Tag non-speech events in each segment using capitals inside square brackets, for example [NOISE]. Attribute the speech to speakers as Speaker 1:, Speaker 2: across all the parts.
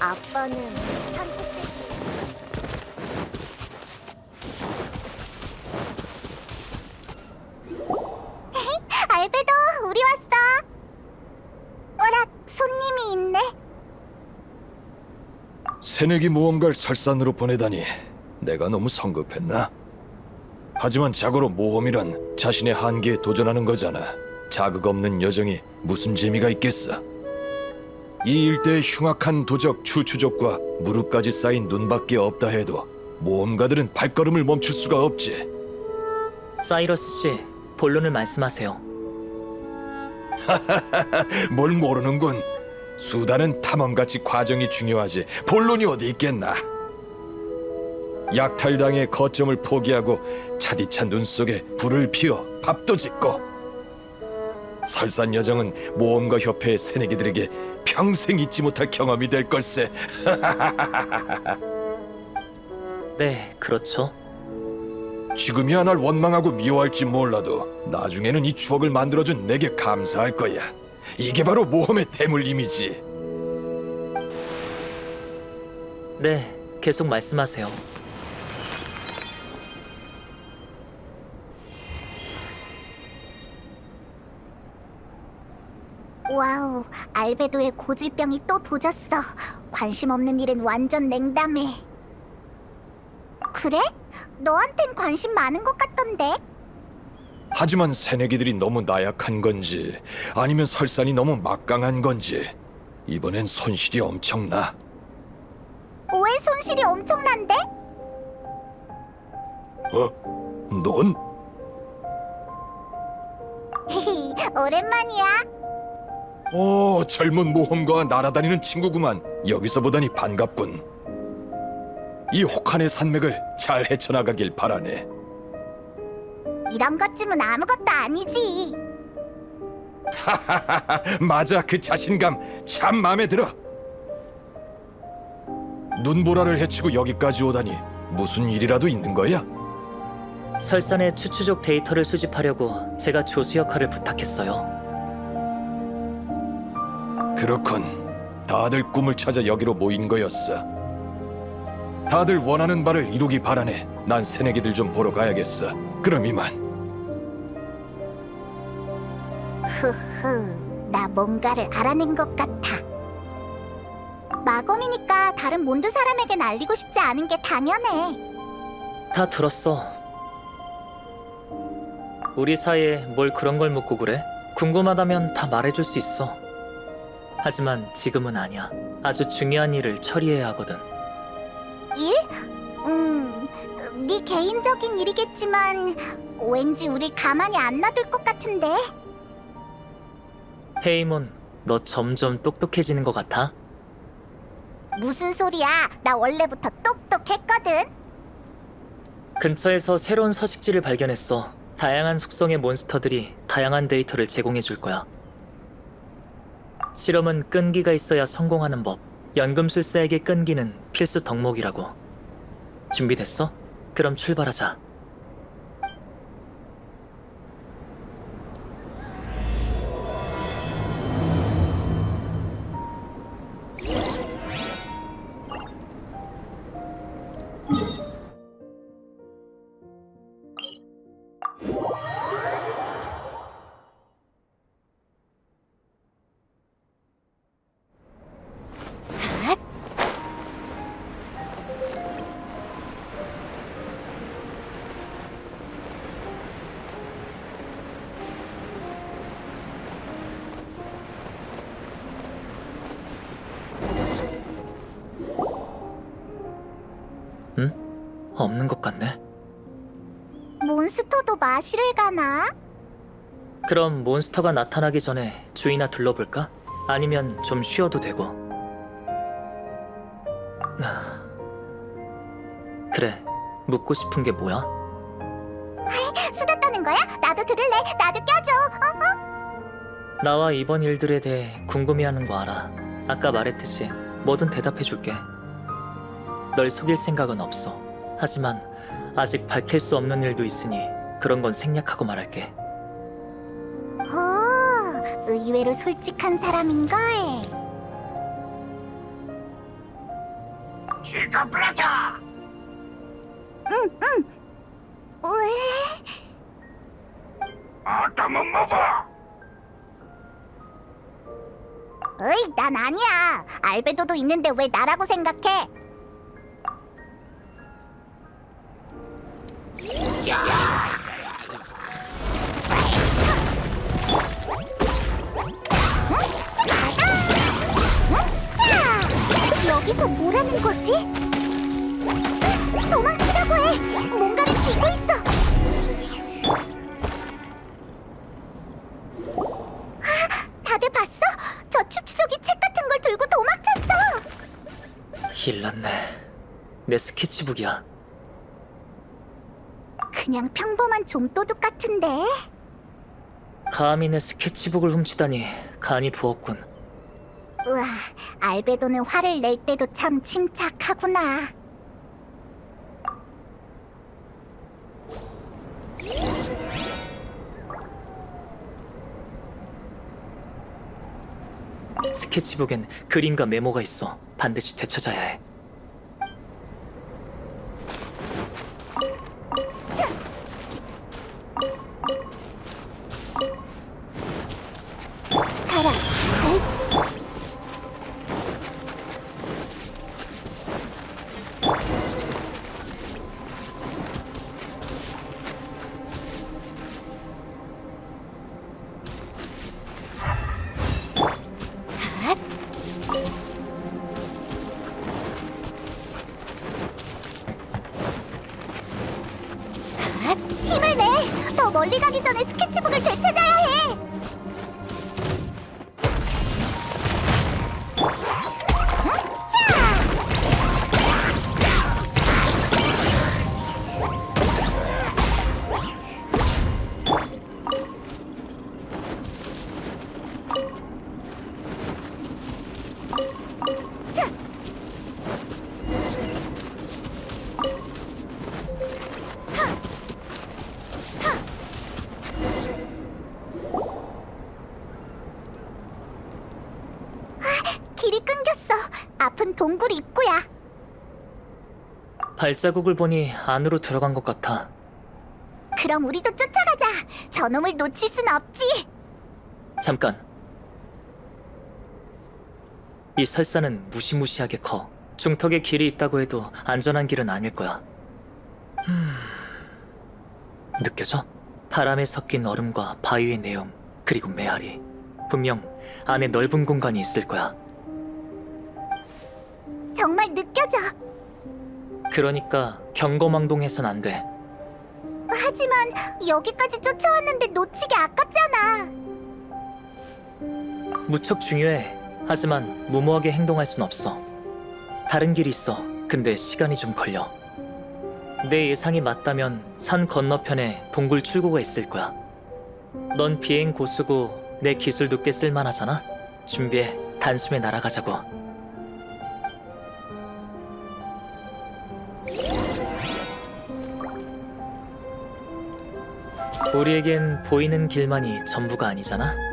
Speaker 1: 아빠는 산꼭대기 [LAUGHS] 알베도 우리 왔어. 어라 손님이 있네.
Speaker 2: 새내기 모험가를 설산으로 보내다니 내가 너무 성급했나? 하지만 자고로 모험이란 자신의 한계에 도전하는 거잖아. 자극 없는 여정이 무슨 재미가 있겠어? 이 일대의 흉악한 도적 추추족과 무릎까지 쌓인 눈밖에 없다 해도 모험가들은 발걸음을 멈출 수가 없지.
Speaker 3: 사이러스 씨, 본론을 말씀하세요. [LAUGHS]
Speaker 2: 뭘 모르는군. 수다는 탐험같이 과정이 중요하지 본론이 어디 있겠나. 약탈당의 거점을 포기하고 차디찬 눈 속에 불을 피워 밥도 짓고 설산 여정은 모험가 협회의 새내기들에게 평생 잊지 못할 경험이 될 걸세. [LAUGHS]
Speaker 3: 네, 그렇죠.
Speaker 2: 지금이야 날 원망하고 미워할지 몰라도 나중에는 이 추억을 만들어준 내게 감사할 거야. 이게 바로 모험의 대물림이지.
Speaker 3: 네, 계속 말씀하세요.
Speaker 1: 와우 알베도의 고질병이 또 도졌어 관심 없는 일은 완전 냉담해 그래? 너한텐 관심 많은 것 같던데
Speaker 2: 하지만 새내기들이 너무 나약한 건지 아니면 설산이 너무 막강한 건지 이번엔 손실이 엄청나.
Speaker 1: 왜 손실이 엄청난데?
Speaker 2: 어? 넌?
Speaker 1: 헤헤 [LAUGHS] 오랜만이야
Speaker 2: 오, 젊은 모험가와 날아다니는 친구구만. 여기서 보다니 반갑군. 이 혹한의 산맥을 잘 헤쳐나가길 바라네.
Speaker 1: 이런 것쯤은 아무것도 아니지
Speaker 2: 맞아, 그 자신감 참 마음에 들어. 눈보라를 헤치고 여기까지 오다니 무슨 일이라도 있는 거야?
Speaker 3: 설산의 추추족 데이터를 수집하려고 제가 조수 역할을 부탁했어요.
Speaker 2: 그렇군. 다들 꿈을 찾아 여기로 모인 거였어. 다들 원하는 바를 이루기 바라네. 난 새내기들 좀 보러 가야겠어. 그럼 이만.
Speaker 1: 흐흐 나 뭔가를 알아낸 것 같아 마검이니까 다른 몬드 사람에겐 알리고 싶지 않은 게 당연해
Speaker 3: 다 들었어. 우리 사이에 뭘 그런 걸 묻고 그래? 궁금하다면 다 말해줄 수 있어. 하지만 지금은 아니야. 아주 중요한 일을 처리해야 하거든.
Speaker 1: 일? 음, 네 개인적인 일이겠지만 왠지 우리 가만히 안 놔둘 것 같은데.
Speaker 3: 헤이몬, 너 점점 똑똑해지는 것 같아?
Speaker 1: 무슨 소리야? 나 원래부터 똑똑했거든.
Speaker 3: 근처에서 새로운 서식지를 발견했어. 다양한 속성의 몬스터들이 다양한 데이터를 제공해 줄 거야. 실험은 끈기가 있어야 성공하는 법. 연금술사에게 끈기는 필수 덕목이라고. 준비됐어? 그럼 출발하자. 없는 것 같네.
Speaker 1: 몬스터도 마실을 가나?
Speaker 3: 그럼 몬스터가 나타나기 전에 주위나 둘러볼까? 아니면 좀 쉬어도 되고. 아, [SIGHS] 그래, 묻고 싶은 게 뭐야?
Speaker 1: 수다 떠는 거야? 나도 들을래. 나도 껴줘. 어? 어?
Speaker 3: 나와 이번 일들에 대해 궁금해하는 거 알아. 아까 말했듯이 뭐든 대답해줄게. 널 속일 생각은 없어. 하지만 아직 밝힐 수 없는 일도 있으니 그런 건 생략하고 말할게.
Speaker 1: 오, 의외로 솔직한 사람인걸.
Speaker 4: 지금 브라더!
Speaker 1: 왜?
Speaker 4: 아담은 먹어!
Speaker 1: 어이, 난 아니야. 알베도도 있는데 왜 나라고 생각해? 자, 여기서 뭐라는 거지? 도망치려고 해. 뭔가를 쥐고 있어. 아, 다들 봤어? 저 추추족이 책 같은 걸 들고 도망쳤어.
Speaker 3: 일났네. 내 스케치북이야.
Speaker 1: 그냥 평범한 좀도둑 같은데.
Speaker 3: 감히 내 스케치북을 훔치다니 간이 부었군.
Speaker 1: 우와, 알베도는 화를 낼 때도 참 침착하구나.
Speaker 3: 스케치북엔 그림과 메모가 있어. 반드시 되찾아야 해. 발자국을 보니 안으로 들어간 것 같아.
Speaker 1: 그럼 우리도 쫓아가자. 저놈을 놓칠 순 없지.
Speaker 3: 잠깐. 이 설사는 무시무시하게 커. 중턱에 길이 있다고 해도 안전한 길은 아닐 거야. 음... 느껴져? 바람에 섞인 얼음과 바위의 내음, 그리고 메아리. 분명 안에 넓은 공간이 있을 거야.
Speaker 1: 정말 느껴져.
Speaker 3: 그러니까 경거망동해선 안 돼.
Speaker 1: 하지만 여기까지 쫓아왔는데 놓치기 아깝잖아.
Speaker 3: 무척 중요해. 하지만 무모하게 행동할 순 없어. 다른 길이 있어. 근데 시간이 좀 걸려. 내 예상이 맞다면 산 건너편에 동굴 출구가 있을 거야. 넌 비행 고수고 내 기술도 꽤 쓸만하잖아. 준비해. 단숨에 날아가자고. 우리에겐 보이는 길만이 전부가 아니잖아.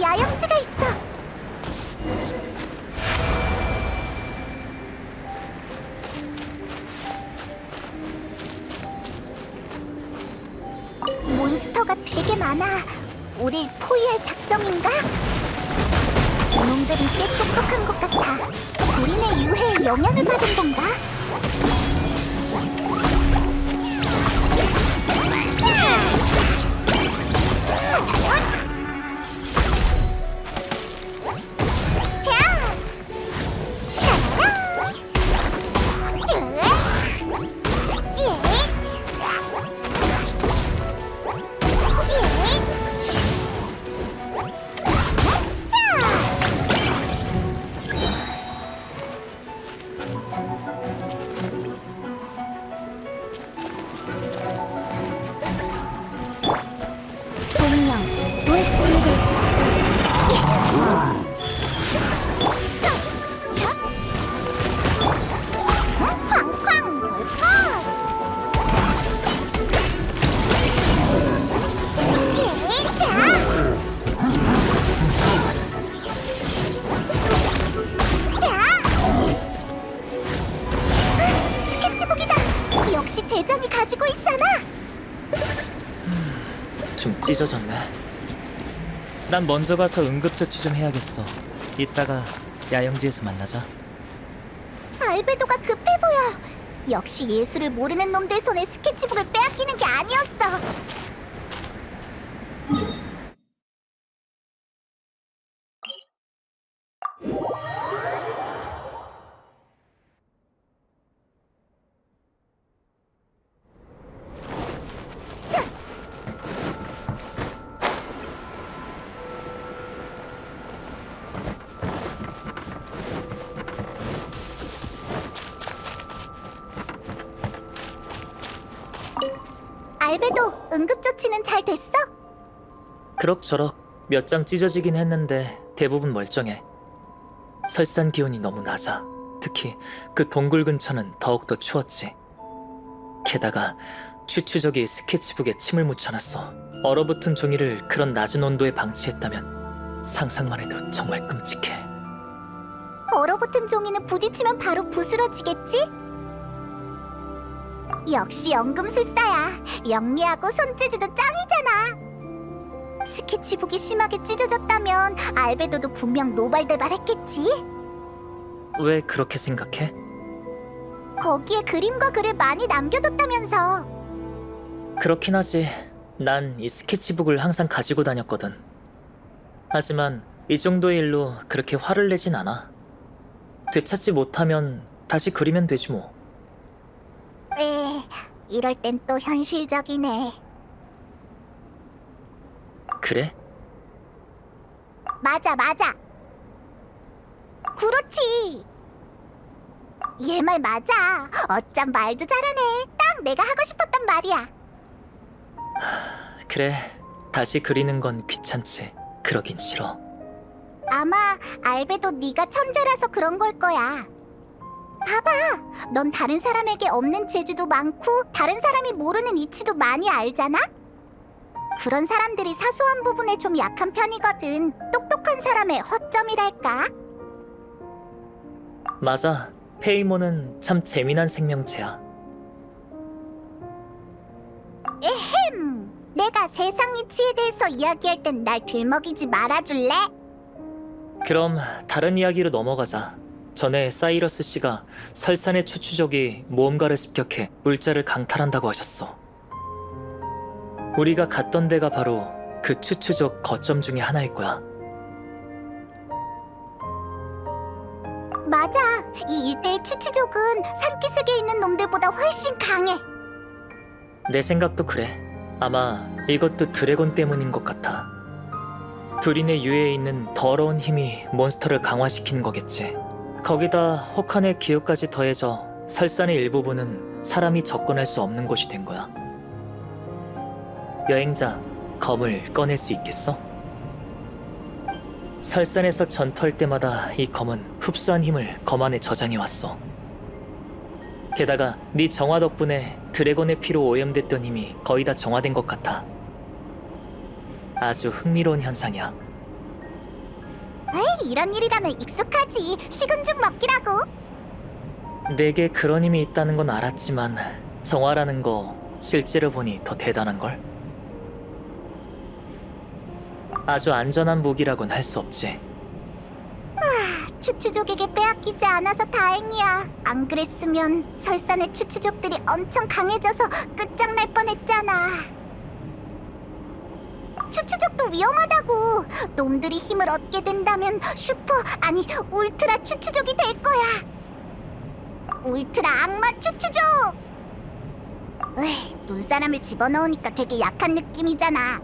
Speaker 1: 야영지가 있어.
Speaker 3: 난 먼저 가서 응급조치 좀 해야겠어. 이따가 야영지에서 만나자.
Speaker 1: 알베도가 급해 보여. 역시 예술을 모르는 놈들 손에 스케치북을 빼앗기는 게 아니었어. 알베도 응급조치는 잘 됐어?
Speaker 3: 그럭저럭 몇 장 찢어지긴 했는데 대부분 멀쩡해. 설산 기온이 너무 낮아. 특히 그 동굴 근처는 더욱더 추웠지. 게다가 추추족이 스케치북에 침을 묻혀놨어. 얼어붙은 종이를 그런 낮은 온도에 방치했다면 상상만 해도 정말 끔찍해.
Speaker 1: 얼어붙은 종이는 부딪히면 바로 부스러지겠지? 역시 연금술사야. 영리하고 손재주도 짱이잖아. 스케치북이 심하게 찢어졌다면 알베도도 분명 노발대발했겠지.
Speaker 3: 왜 그렇게 생각해?
Speaker 1: 거기에 그림과 글을 많이 남겨뒀다면서.
Speaker 3: 그렇긴 하지. 난 이 스케치북을 항상 가지고 다녔거든. 하지만 이 정도의 일로 그렇게 화를 내진 않아. 되찾지 못하면 다시 그리면 되지 뭐.
Speaker 1: 에, 이럴 땐 또 현실적이네.
Speaker 3: 그래?
Speaker 1: 맞아, 맞아. 그렇지. 얘 말 맞아. 어쩜 말도 잘하네. 딱 내가 하고 싶었단 말이야.
Speaker 3: 그래. 다시 그리는 건 귀찮지. 그러긴 싫어.
Speaker 1: 아마 알베도 네가 천재라서 그런 걸 거야. 봐봐, 넌 다른 사람에게 없는 재주도 많고 다른 사람이 모르는 이치도 많이 알잖아. 그런 사람들이 사소한 부분에 좀 약한 편이거든. 똑똑한 사람의 허점이랄까.
Speaker 3: 맞아. 페이모는 참 재미난 생명체야.
Speaker 1: 음, 내가 세상 이치에 대해서 이야기할 땐 날 들먹이지 말아줄래?
Speaker 3: 그럼 다른 이야기로 넘어가자. 전에 사이러스 씨가 설산의 추추족이 모험가를 습격해 물자를 강탈한다고 하셨어. 우리가 갔던 데가 바로 그 추추족 거점 중에 하나일 거야.
Speaker 1: 맞아. 이 일대의 추추족은 산기슭에 있는 놈들보다 훨씬 강해.
Speaker 3: 내 생각도 그래. 아마 이것도 드래곤 때문인 것 같아. 두린의 유해에 있는 더러운 힘이 몬스터를 강화시키는 거겠지. 거기다 혹한의 기후까지 더해져 설산의 일부분은 사람이 접근할 수 없는 곳이 된 거야. 여행자, 검을 꺼낼 수 있겠어? 설산에서 전투할 때마다 이 검은 흡수한 힘을 검 안에 저장해 왔어. 게다가 네 정화 덕분에 드래곤의 피로 오염됐던 힘이 거의 다 정화된 것 같아. 아주 흥미로운 현상이야.
Speaker 1: 이런 일이라면 익숙하지. 식은 죽 먹기라고.
Speaker 3: 내게 그런 힘이 있다는 건 알았지만 정화라는 거 실제로 보니 더 대단한 걸. 아주 안전한 무기라곤 할 수 없지.
Speaker 1: 추추족에게 빼앗기지 않아서 다행이야. 안 그랬으면 설산의 추추족들이 엄청 강해져서 끝장날 뻔했잖아. 추추족도 위험하다고. 놈들이 힘을 얻게 된다면 슈퍼 아니 울트라 추추족이 될 거야. 울트라 악마 추추족. 에이, 눈사람을 집어넣으니까 되게 약한 느낌이잖아.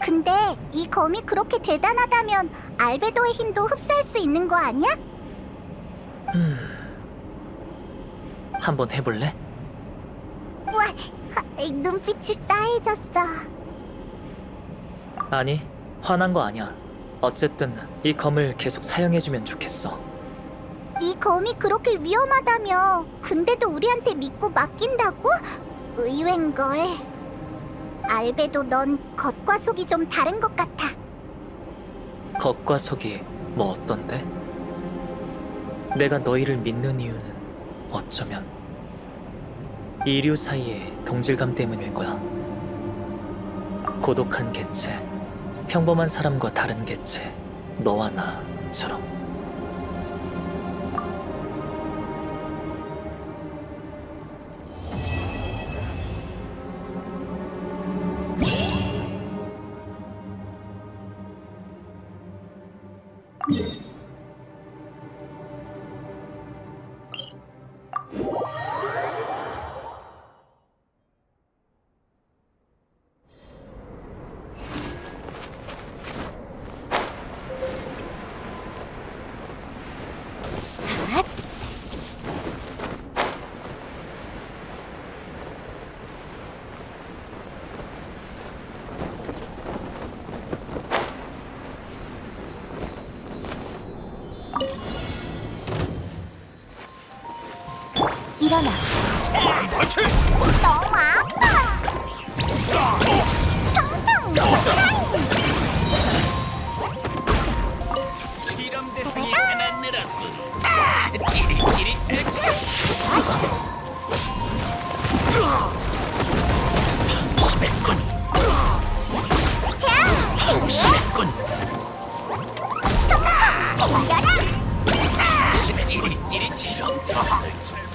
Speaker 1: 근데 이 검이 그렇게 대단하다면 알베도의 힘도 흡수할 수 있는 거 아니야?
Speaker 3: 한번 해볼래?
Speaker 1: 우와, 하, 눈빛이 싸해졌어.
Speaker 3: 아니, 화난 거 아니야. 어쨌든 이 검을 계속 사용해주면 좋겠어.
Speaker 1: 이 검이 그렇게 위험하다며 근데도 우리한테 믿고 맡긴다고? 의외인걸. 알베도 넌 겉과 속이 좀 다른 것 같아.
Speaker 3: 겉과 속이 뭐 어떤데? 내가 너희를 믿는 이유는 어쩌면 이류 사이의 동질감 때문일 거야. 고독한 개체, 평범한 사람과 다른 개체, 너와 나처럼.
Speaker 1: 일어나. 너무 아파. 텅텅.
Speaker 4: 실험 대상이 하나 늘었군. 아, 찌릿찌릿. 방심했군.
Speaker 1: 자,
Speaker 4: 방심했군. 찌릿찌릿 실험 대상